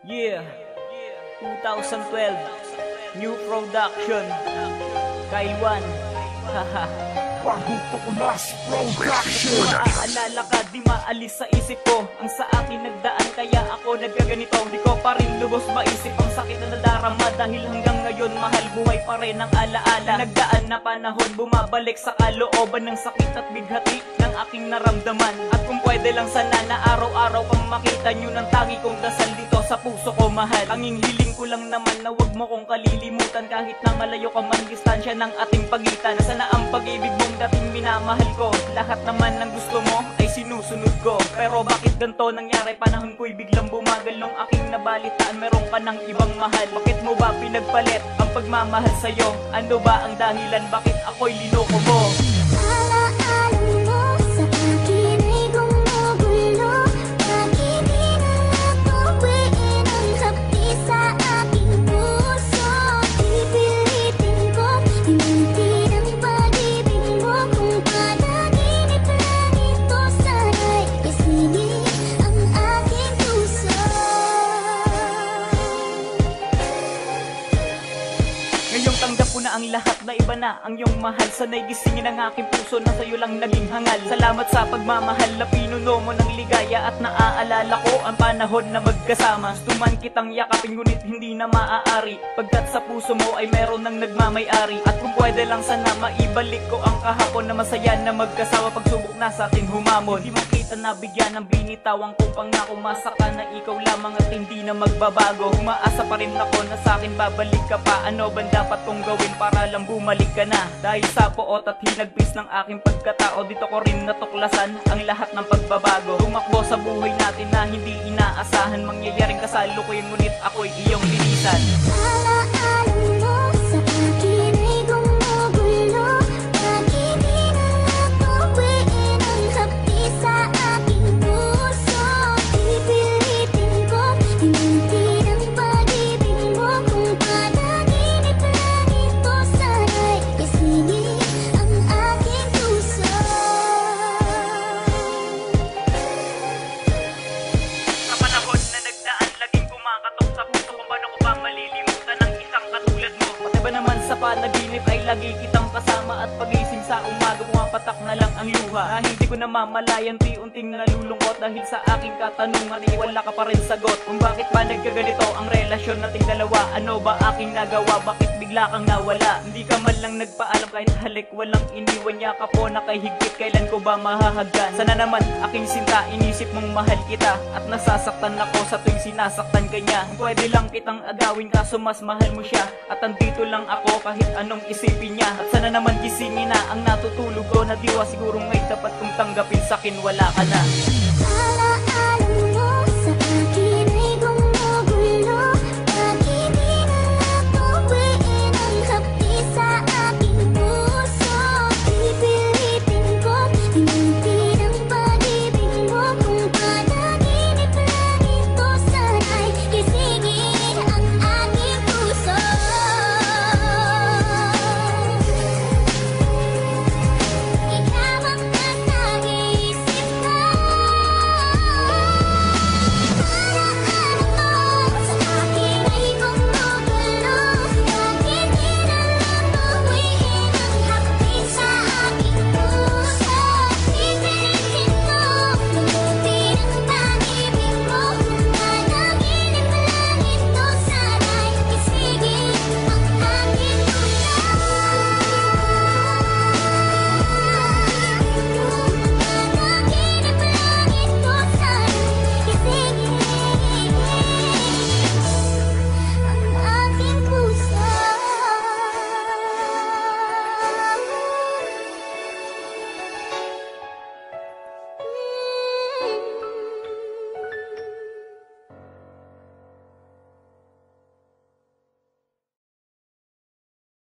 Yeah, 2012, new production, Kaiwan, haha. Bagong tukulas production Maaalala ka, di maalis sa isip ko. Ang sa akin nagdaan, kaya ako nagkaganito. Di ko pa rin lubos maisip ang sakit na nadarama Dahil hanggang pa rin ang alaala. Nagdaan na panahon, bumabalik sa kalooban Ng sakit at bighati ng aking naramdaman. At kung pwede lang sana na araw-araw kang makita nyo Ng tangi kong dasal dito sa puso ko mahal. Ang hiling ko lang naman na wag mo kong kalilimutan Kahit na malayo ka man distansya ng ating pagitan. Sana ang pag-ibig mong dating minamahal ko. Lahat naman ng gusto mo sinusunod ko. Pero bakit ganito nangyari? Panahon ko'y biglang bumagal Nung aking nabalitaan. Meron ka ng ibang mahal. Bakit mo ba pinagpalit ang pagmamahal sa'yo? Ano ba ang dahilan? Bakit ako'y linoko mo? Ngayong tanggap ko na ang lahat na iba na. Ang iyong mahal Sana'y gisingin ang aking puso na sa'yo lang naging hangal. Salamat sa pagmamahal na pinuno mo ng ligaya At naaalala ko ang panahon na magkasama. Gusto man kitang yakapin ngunit hindi na maaari. Pagkat sa puso mo ay meron ng nagmamayari. At kung pwede lang sana maibalik ko ang kahapon Na masaya na magkasama pagsubok na sa ating humamon. Di mo kita nabigyan ng binitawang kong pangako Masaka na ikaw lamang at hindi na magbabago. Umaasa pa rin ako na sa akin babalik ka pa. Ano ba dapat kong gawin para lang bumalik ka na? Dahil sa poot at hinagpis ng aking pagkatao Dito ko rin natuklasan ang lahat ng pagbabago. Tumakbo sa buhay natin na hindi inaasahan Mangyayaring kasalukuyan ngunit ako'y iyong linisan sa panaginip ay lagi kitang kasama at pagising sa umaga pumapatak na lang ang luha. Hindi ko namamalayan, unting nalulungkot dahil sa aking katanungan ay wala ka pa rin sagot. Kung bakit ba nagkaganito ang relasyon nating dalawa? Ano ba aking nagawa? Bakit bigla kang nawala? Hindi ka man lang nagpaalam kahit halik walang iniwan niya ka po na kay higit kailan ko ba mahahagdan? Sana naman aking sinta inisip mong mahal kita at nasasaktan ako sa tuwing sinasaktan ka niya. Kung pwede lang kitang agawin kaso mas mahal mo siya at andito lang ako kahit anong isipin niya. At sana naman gisingin na ang natutulog ko na diwa siguro may dapat kong tanggapin sa akin wala ka na.